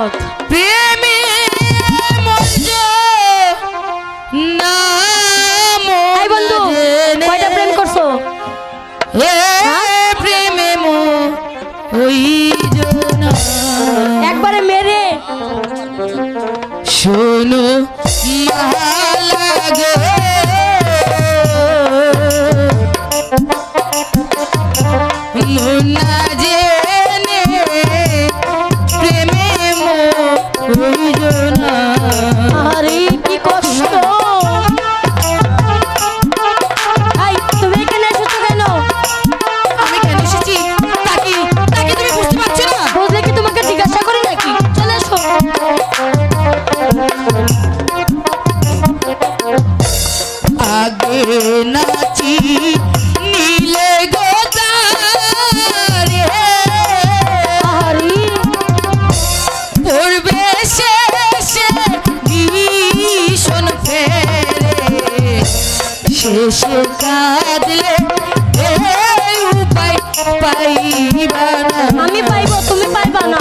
পথ। প্রেমে বন্ধু কয়টা প্রেম করছ? প্রেমে একবারে মেরে আগে নাচি নীলে গোদারে শেষে কাঁদলে আমি পাইব তুমি পাইবা না।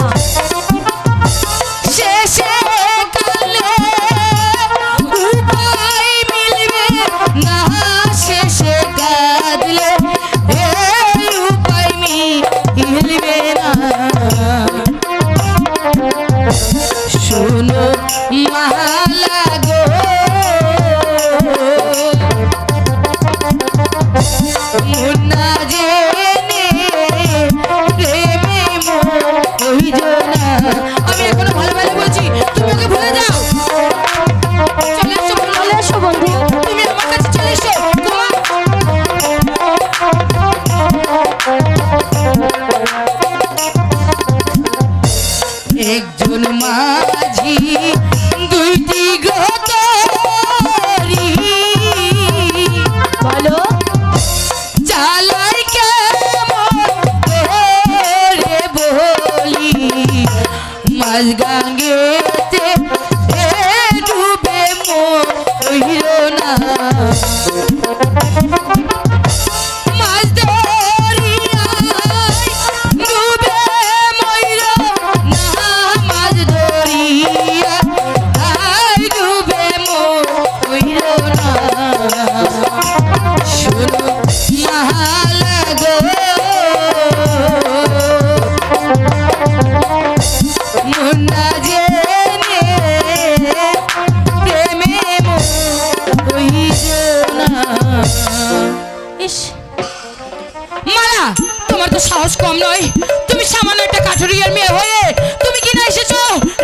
মালা তোমার তো সাহস কম নয়। তুমি সামান্য একটা কাঠুরিয়ার মেয়ে হয়ে তুমি কি না এসেছ?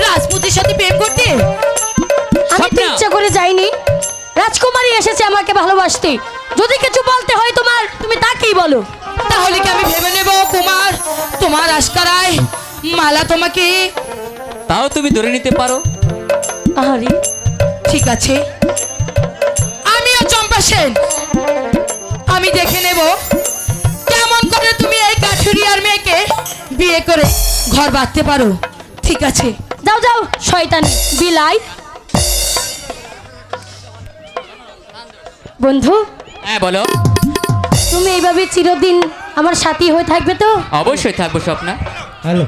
রাজপুতের সাথে প্রেম করতে? আমি তো ইচ্ছা করে যাইনি। রাজকুমারী এসেছে আমাকে ভালোবাসতে। যদি কিছু বলতে হয় তোমার তুমি তাকেই বলো। তাহলে কি আমি ভেবে নেব কুমার? তোমার আশকারায় মালা তোমাকে। তাও তুমি ধরে নিতে পারো। আরে ঠিক আছে। আমিও চম্পা সেন। আমি দেখে নেব। বিয়ে করে ঘর বাঁধতে পারো। ঠিক আছে। যাও যাও শয়তান বিলাই। বন্ধু হ্যাঁ বলো। তুমি এইভাবে চিরদিন আমার সাথী হয়ে থাকবে তো? অবশ্যই থাকব স্বপ্না। হ্যালো।